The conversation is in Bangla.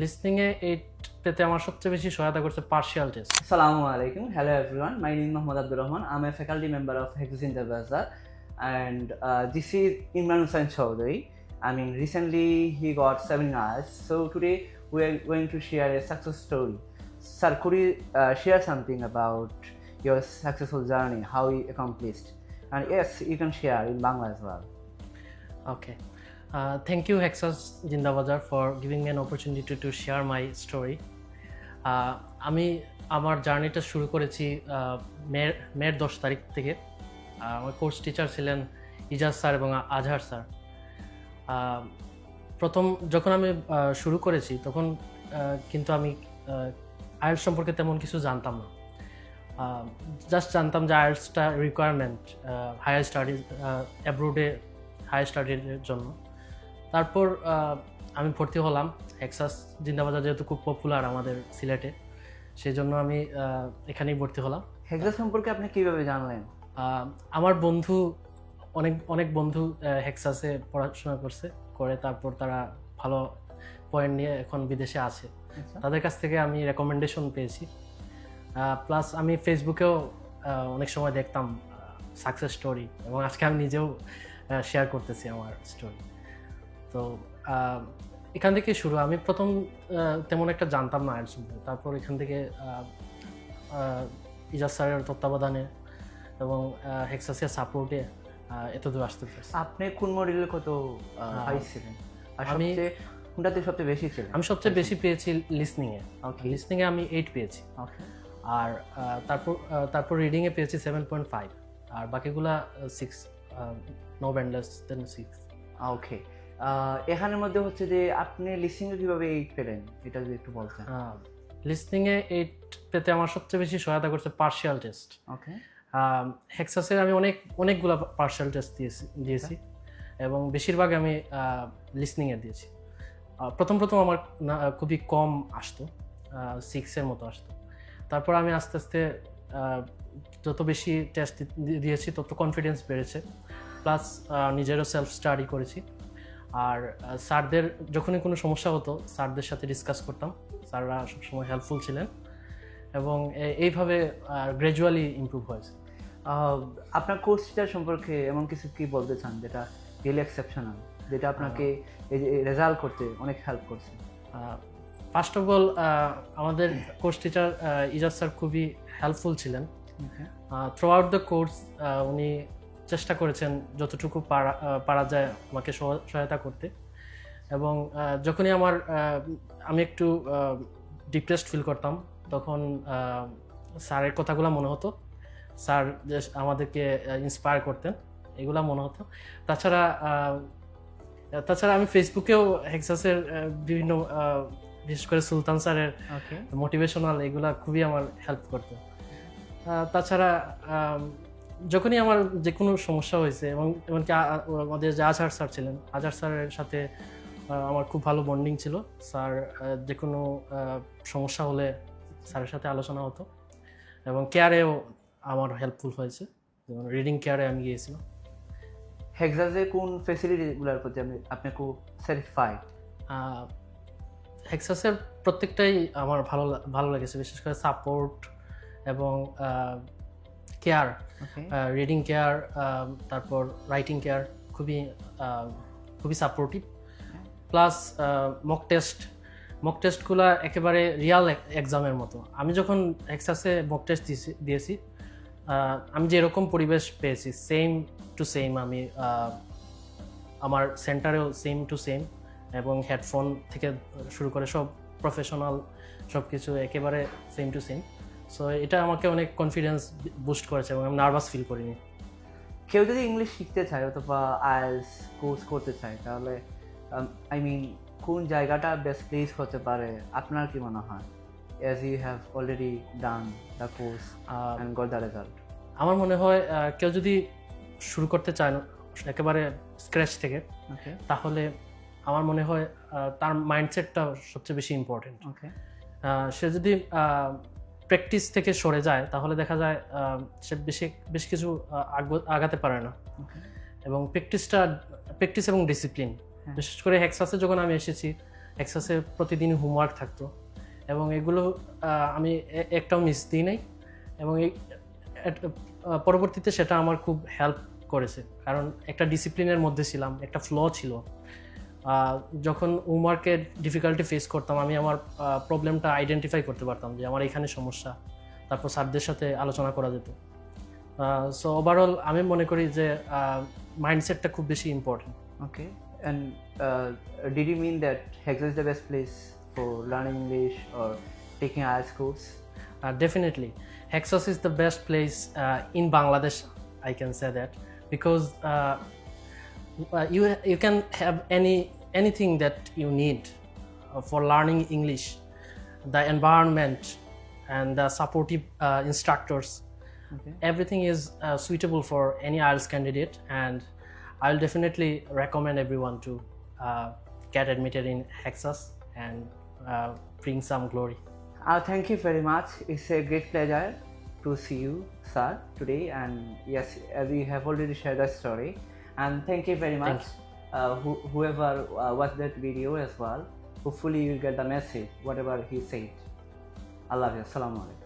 লিসনিংয়ে এইট পেতে আমার সবচেয়ে বেশি সহায়তা করছে partial test Assalamu alaikum. Hello everyone. My name is Mohammad Abdul Rahman. I'm a faculty member of Hexin Bazaar, and uh, this is Imran Hussain Chowdhury. I mean, recently he got seminars. So today we are going to share a success story. Sir, could you uh, share something about your successful journey, how you accomplished? And yes, you can share in Bangla as well. Okay. Uh, thank you, Hexas Jindabazar, for giving me to share my story. Uh, আমি আমার জার্নিটা শুরু করেছি মের মের দশ তারিখ থেকে। আমার কোর্স টিচার ছিলেন ইজাজ স্যার এবং আজহার স্যার। প্রথম যখন আমি শুরু করেছি তখন কিন্তু আমি আয়েলস সম্পর্কে তেমন কিছু জানতাম না। জাস্ট জানতাম যে আয়েলসটা রিকোয়ারমেন্ট হায়ার স্টাডিজ অ্যাব্রোডে হায়ার স্টাডির জন্য। তারপর আমি ভর্তি হলাম হেক্সাস জিন্দাবাজার যেহেতু খুব পপুলার আমাদের সিলেটে সেই জন্য আমি এখানেই ভর্তি হলাম। হেক্সা সম্পর্কে আপনি কীভাবে জানলেন? আমার বন্ধু অনেক অনেক বন্ধু হেক্সাসে পড়াশোনা করছে করে তারপর তারা ভালো পয়েন্ট নিয়ে এখন বিদেশে আছে। আচ্ছা। তাদের কাছ থেকে আমি রেকমেন্ডেশন পেয়েছি। প্লাস আমি ফেসবুকেও অনেক সময় দেখতাম সাকসেস স্টোরি এবং আজকে আমি নিজেও শেয়ার করতেছি আমার স্টোরি তো এখান থেকে শুরু। আমি প্রথম তেমন একটা জানতাম না আয়ের সম্পর্কে। তারপর এখান থেকে ইজাজ স্যারের তত্ত্বাবধানে এবং হেক্সাসের সাপোর্টে এতদূর আসতে পারছি। আপনি কোন মডেলের কত পাইছিলেন? আর আমি- সবচেয়ে কোনটাতে সবচেয়ে বেশি ছিলেন? আমি সবচেয়ে বেশি পেয়েছি লিসনিংয়ে। ওকে লিসনিংয়ে আমি এইট পেয়েছি। ওকে আর তারপর তারপর রিডিংয়ে পেয়েছি সেভেন পয়েন্ট ফাইভ আর বাকিগুলা six no band less then six okay এখানের মধ্যে হচ্ছে যে আপনি লিসিং কীভাবে এইট পেলেন? এটা যদি একটু বলতেন। লিসনিংয়ে এইট পেতে আমার সবচেয়ে বেশি সহায়তা করছে পার্শিয়াল টেস্ট ওকে হেক্সাসের আমি অনেক অনেকগুলো পার্শিয়াল টেস্ট দিয়েছি দিয়েছি। এবং বেশিরভাগ আমি লিসনিংয়ে দিয়েছি। প্রথম প্রথম আমার না- খুবই কম আসতো। সিক্সের মতো আসতো। তারপর আমি আস্তে আস্তে যত বেশি টেস্ট দিয়েছি তত কনফিডেন্স বেড়েছে। প্লাস নিজেরও সেলফ স্টাডি করেছি। আর স্যারদের যখনই কোনো সমস্যা হতো স্যারদের সাথে ডিসকাস করতাম। স্যাররা সবসময় হেল্পফুল ছিলেন এবং এইভাবে গ্র্যাজুয়ালি ইমপ্রুভ হয়েছে। আপনার কোর্স টিচার সম্পর্কে এমন কিছু কি বলতে চান যেটা রিয়েলি এক্সেপশনাল যেটা আপনাকে এই যে রেজাল্ট করতে অনেক হেল্প করছে? ফার্স্ট অফ অল আমাদের কোর্স টিচার ইজাজ স্যার খুবই হেল্পফুল ছিলেন। থ্রু আউট দ্য কোর্স উনি চেষ্টা করেছেন যতটুকু পারা পারা যায় আমাকে সহ- সহায়তা করতে। এবং যখনই আমার আমি একটু ডিপ্রেসড ফিল করতাম তখন স্যারের কথাগুলো মনে হতো। স্যার যে আমাদেরকে ইন্সপায়ার করতেন এগুলা মনে হতো। তাছাড়া তাছাড়া আমি ফেসবুকেও হেক্সাসের বিভিন্ন বিশেষ করে সুলতান স্যারের মোটিভেশনাল এগুলা খুবই আমার হেল্প করতো। তাছাড়া যখনই আমার যে কোনো সমস্যা হয়েছে এবং এমনকি আমাদের যে আজহার স্যার ছিলেন আজহার স্যারের সাথে আমার খুব ভালো বন্ডিং ছিল। স্যার যে কোনো সমস্যা হলে স্যারের সাথে আলোচনা হতো এবং কেয়ারেও আমার হেল্পফুল হয়েছে। যেমন রিডিং কেয়ারে আমি গিয়েছিলাম। হেক্সাসে কোন ফেসিলিটিগুলোর প্রতি আপনি আপনি খুব স্যাটিসফাইড হেক্সাসের প্রত্যেকটাই আমার ভালো ভালো লেগেছে। বিশেষ করে সাপোর্ট এবং কেয়ার রিডিং কেয়ার তারপর রাইটিং কেয়ার খুবই খুবই supportive plus mock test mock টেস্টগুলো একেবারে রিয়াল এক্সামের মতো। আমি যখন এক্সাসে মক টেস্ট দিয়েছি আহ, আমি যেরকম পরিবেশ পেয়েছি সেম টু সেম আমি আমার সেন্টারেও সেম টু সেম এবং হেডফোন থেকে শুরু করে সব প্রফেশনাল সব কিছু একেবারে সেম টু সেম সো এটা আমাকে অনেক কনফিডেন্স বুস্ট করেছে এবং আমি নার্ভাস ফিল করিনি। কেউ যদি ইংলিশ শিখতে চায় অথবা আইএলস কোর্স করতে চায় তাহলে আই মিন কোন জায়গাটা বেস্ট প্লেস হতে পারে? আপনার কি মনে হয়? As you have already done the course and got the result আমার মনে হয় কেউ যদি শুরু করতে চায় না, একেবারে স্ক্র্যাচ থেকে ওকে তাহলে আমার মনে হয় তার মাইন্ডসেটটা সবচেয়ে বেশি ইম্পর্টেন্ট ওকে সে যদি প্র্যাকটিস থেকে সরে যায় তাহলে দেখা যায় সে বেশি বেশ কিছু আগাতে পারে না। এবং প্র্যাকটিসটা প্র্যাকটিস এবং ডিসিপ্লিন হ্যাঁ। বিশেষ করে হেক্সাসে যখন আমি এসেছি এক্সাসে প্রতিদিন হোমওয়ার্ক থাকতো। এবং এগুলো আমি একটাও মিস দিই নাই। এবং এই পরবর্তীতে সেটা আমার খুব হেল্প করেছে। কারণ একটা ডিসিপ্লিনের মধ্যে ছিলাম একটা ফ্ল ছিল। যখন উমারকে ডিফিকাল্টি ফেস করতাম আমি আমার প্রবলেমটা আইডেন্টিফাই করতে পারতাম যে আমার এখানে সমস্যা। তারপর স্যারদের সাথে আলোচনা করা যেত। সো ওভারঅল আমি মনে করি যে মাইন্ডসেটটা খুব বেশি important okay and did you mean that Hex the best place for learning English or taking yours course definitely Hex's is the best place in Bangladesh I can say that because uh, you, you can have any anything that you need uh, for learning English. The environment and the supportive uh, instructors, Okay. everything is uh, suitable for any IELTS candidate, and I'll definitely recommend everyone to uh, get admitted in Hexos and uh, bring some glory. Uh, thank you very much. It's a great pleasure to see you, sir, today. And yes, as you have already shared the story. And thank you very much, uh, who, whoever uh, watched that video as well. Hopefully, you get the message, whatever he said. I love you. Assalamu alaikum.